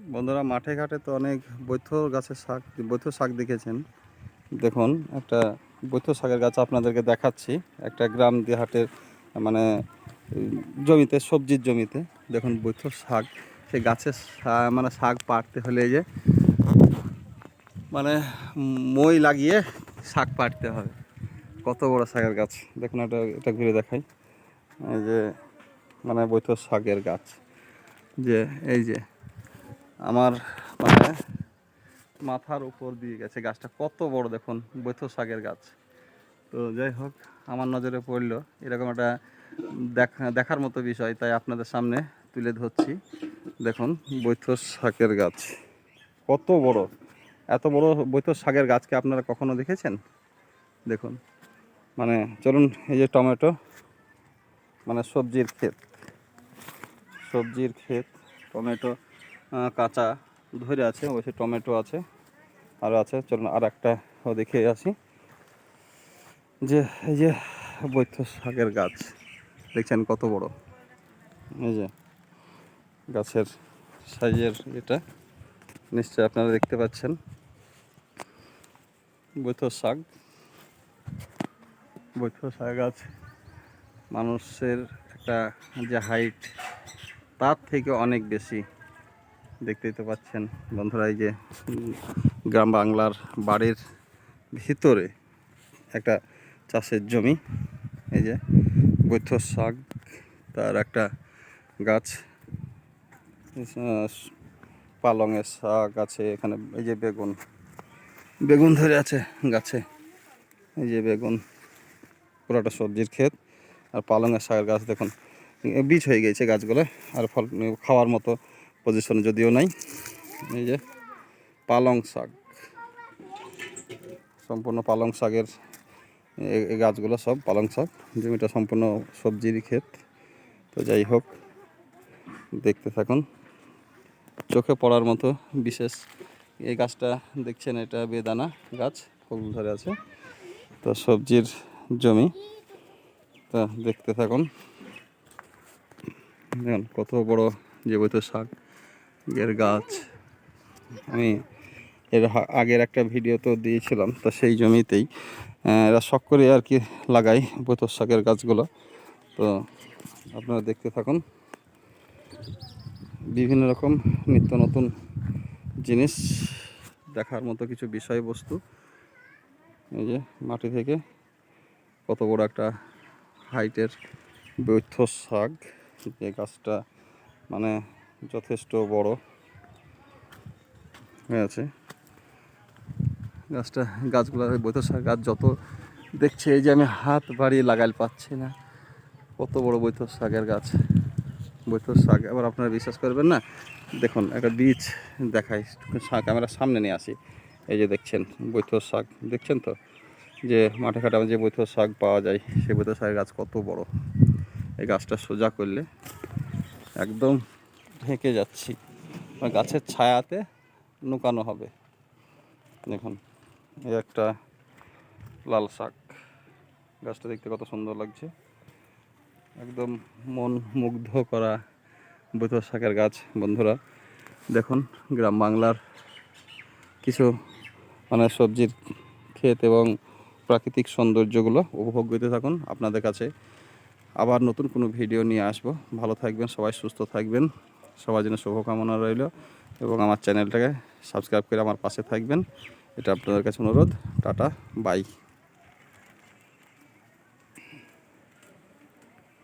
বন্ধুরা, মাঠে ঘাটে তো অনেক বৈথ গাছের শাক, বৈথ শাক দেখেছেন। দেখুন, একটা বৈথ শাকের গাছ আপনাদেরকে দেখাচ্ছি। একটা গ্রাম দেহাটের মানে জমিতে, সবজির জমিতে। দেখুন, বৈথ শাক, সেই গাছের মানে শাক পাড়তে হলে যে মানে মই লাগিয়ে শাক পাড়তে হবে। কত বড় শাকের গাছ। দেখুন, এটা এটা ঘুরে দেখাই। এই যে মানে বৈথ শাকের গাছ। যে, এই যে আমার মানে মাথার উপর দিয়ে গেছে গাছটা। কত বড় দেখুন, বৈথ শাকের গাছ। তো যাই হোক, আমার নজরে পড়ল, এরকম একটা দেখা, দেখার মতো বিষয়, তাই আপনাদের সামনে তুলে ধরছি। দেখুন, বৈথ শাকের গাছ। কত বড়। এত বড় বৈথ শাকের গাছকে আপনারা কখনো দেখেছেন? দেখুন মানে চলুন, এই যে টমেটো মানে সবজির ক্ষেত। সবজির ক্ষেত, টমেটো। কাঁচা ধরে আছে, অবশ্যই টমেটো আছে, আর আছে। চলুন আর একটা দেখে আসি। যে, এই যে বৈথ শাকের গাছ, দেখছেন কত বড়? এই যে গাছের সাইজের এটা নিশ্চয় আপনারা দেখতে পাচ্ছেন। বৈথ শাক বৈথ শাক গাছ, মানুষের একটা যে হাইট তার থেকে অনেক বেশি। দেখতেই তো পাচ্ছেন বন্ধুরা, এই যে গ্রাম বাংলার বাড়ির ভিতরে একটা চাষের জমি, এই যে, বৈথ শাক, তার একটা গাছ পালংয়ের শাক আছে, এখানে এই যে বেগুন বেগুন ধরে আছে গাছে, এই যে বেগুন, পুরোটা সবজির ক্ষেত, আর পালংয়ের শাকের গাছ দেখুন বীজ হয়ে গেছে গাছগুলো, আর ফল, খাওয়ার মতো পজিশন যদিও নাই, এই যে পালং শাক, সম্পূর্ণ পালং শাকের গাছগুলো সব পালং শাক, জমিটা সম্পূর্ণ সবজিরই ক্ষেত, তো যাই হোক, দেখতে থাকুন। চোখে পড়ার মতো বিশেষ এই গাছটা দেখছেন, এটা বেদানা গাছ, ফুল ধরে আছে, তো সবজির জমি, তা দেখতে থাকুন। দেখুন, কত বড় যে বৈত শাক। এর গাছ। আমি এর আগের একটা ভিডিও তো দিয়েছিলাম, তো সেই জমিতেই এরা শখ করে আর কি লাগাই বৈত শাকের গাছগুলো। তো আপনারা দেখতে থাকুন। বিভিন্ন রকম নিত্য নতুন জিনিস, দেখার মতো কিছু বিষয়বস্তু। এই যে মাটি থেকে কত বড় একটা হাইটের বৈথ শাক। যে গাছটা মানে যথেষ্ট বড় হয়ে আছে। গাছটা, গাছগুলো বৈথ শাক গাছ যত দেখছে, এই যে আমি হাত বাড়িয়ে লাগাইল পাচ্ছি না। কত বড় বৈথ শাকের গাছ। বৈথ শাক, এবার আপনারা বিশ্বাস করবেন না? দেখুন, একটা বীজ দেখাই, শাক আমরা সামনে নিয়ে আসি। এই যে দেখছেন বৈথ শাক, দেখছেন তো? যে মাঠে ঘাটে যে বৈথ শাক পাওয়া যায়, সেই বৈথ শাকের গাছ কত বড়। এই গাছটা সোজা করলে একদম ঢেকে যাচ্ছি। গাছের ছায়াতে নুকানো হবে। দেখুন, এই একটা লাল শাক। গাছটা দেখতে কত সুন্দর লাগছে। একদম মন মুগ্ধ করা বৈধ শাকের গাছ, বন্ধুরা। দেখুন, গ্রাম বাংলার কিছু মানে সবজির ক্ষেত এবং প্রাকৃতিক সৌন্দর্যগুলো উপভোগ করতে থাকুন। আপনাদের কাছে আবার নতুন কোনো ভিডিও নিয়ে আসব। ভালো থাকবেন, সবাই সুস্থ থাকবেন। সবার জন্য শুভকামনা রইল এবং আমার চ্যানেলটাকে সাবস্ক্রাইব করে আমার পাশে থাকবেন। এটা আপনাদের কাছে অনুরোধ। Tata, bye.